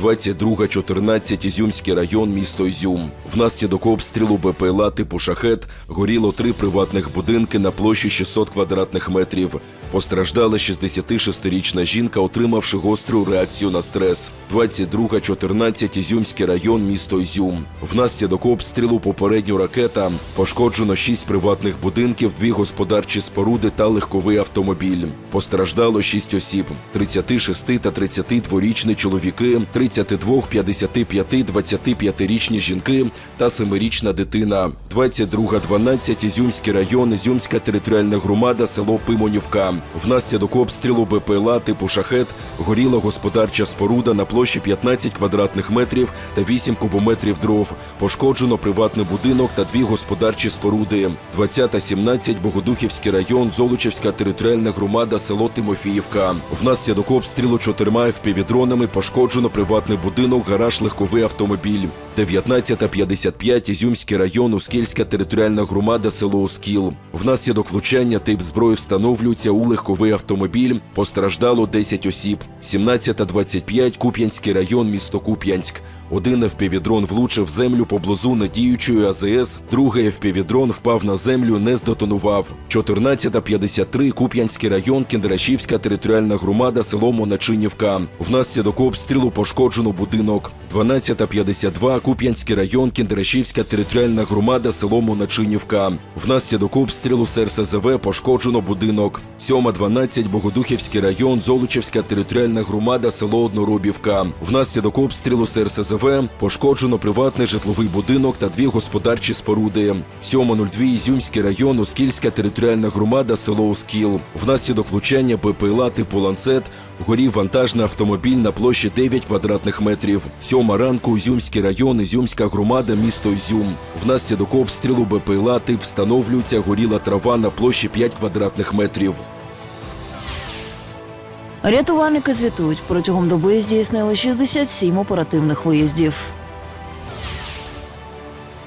22.14 Ізюмський район, місто Ізюм. Внаслідок обстрілу БПЛА типу «Шахет» горіло три приватних будинки на площі 600 квадратних метрів. Постраждала 66-річна жінка, отримавши гостру реакцію на стрес. 22.14 Ізюмський район, місто Ізюм. Внаслідок обстрілу попередню ракета пошкоджено 6 приватних будинків, дві господарчі споруди та легковий автомобіль. Постраждало 6 осіб: 36 та 32-річні чоловіки, 32, 55, 25-річні жінки та 7-річна дитина. 22.12 Ізюмський район, Ізюмська територіальна громада, село Пимонівка. Внаслідок обстрілу БПЛА типу «Шахет» горіла господарча споруда на площі 15 квадратних метрів та 8 кубометрів дров. Пошкоджено приватний будинок та дві господарчі споруди. 20.17 Богодухівський район, Золочівська територіальна громада, село Тимофіївка. Внаслідок обстрілу чотирма впівдронами пошкоджено приватний будинок, гараж, легковий автомобіль. 19.55 Ізюмський район, Ускільська територіальна громада, село Оскіл. Внаслідок влучання тип зброї встановлюється у легковий автомобіль. Постраждало 10 осіб. 17.25 Куп'янський район, місто Куп'янськ. Один впівдрон влучив землю поблизу надіючої АЗС, другий впівдрон впав на землю, не здетонував. 14.53 Куп'янський район, Кіндрашівська територіальна громада, село Моначинівка. Внаслідок обстрілу пошкоджено будинок. 12.52 Куп'янський район, Кіндрашівська територіальна громада, село Моначинівка. Внаслідок обстрілу СРСЗВ пошкоджено будинок. 7.12 Богодухівський район, Золочівська територіальна громада, село Одноробівка. Внаслідок обстрілу СРСЗВ пошкоджено приватний житловий будинок та дві господарчі споруди. 7.02 Ізюмський район, Оскільська територіальна громада, село Оскіл. Внаслідок влучання БПЛА типу ланцет горів вантажний автомобіль на площі 9 квадратних метрів. Сьома ранку Ізюмський район, Ізюмська громада, місто Ізюм. Внаслідок обстрілу БПЛА тип встановлюється горіла трава на площі 5 квадратних метрів. Рятувальники звітують, протягом доби здійснили 67 оперативних виїздів.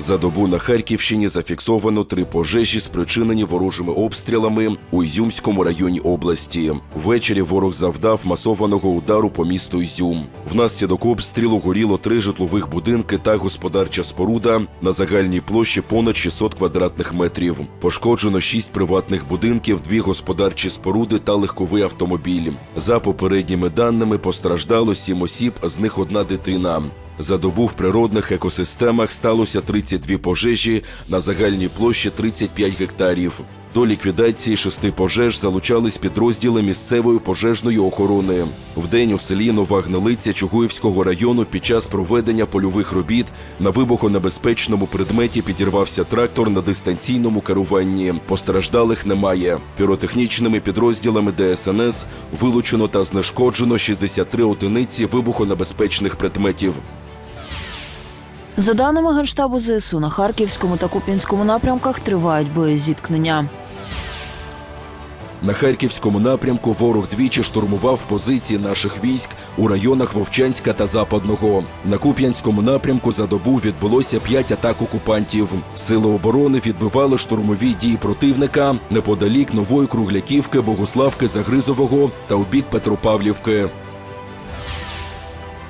За добу на Харківщині зафіксовано три пожежі, спричинені ворожими обстрілами у Ізюмському районі області. Ввечері ворог завдав масованого удару по місту Ізюм. Внаслідок обстрілу горіло три житлових будинки та господарча споруда на загальній площі понад 600 квадратних метрів. Пошкоджено шість приватних будинків, дві господарчі споруди та легковий автомобіль. За попередніми даними постраждало сім осіб, з них одна дитина. За добу в природних екосистемах сталося 32 пожежі на загальній площі 35 гектарів. До ліквідації шести пожеж залучались підрозділи місцевої пожежної охорони. Вдень у селі Нова Гнилиця Чугуївського району під час проведення польових робіт на вибухонебезпечному предметі підірвався трактор на дистанційному керуванні. Постраждалих немає. Піротехнічними підрозділами ДСНС вилучено та знешкоджено 63 одиниці вибухонебезпечних предметів. За даними Генштабу ЗСУ, на Харківському та Куп'янському напрямках тривають боєзіткнення. На харківському напрямку ворог двічі штурмував позиції наших військ у районах Вовчанська та Западного. На Куп'янському напрямку за добу відбулося п'ять атак окупантів. Сили оборони відбивали штурмові дії противника неподалік нової Кругляківки, Богославки, Загризового та у бік Петропавлівки.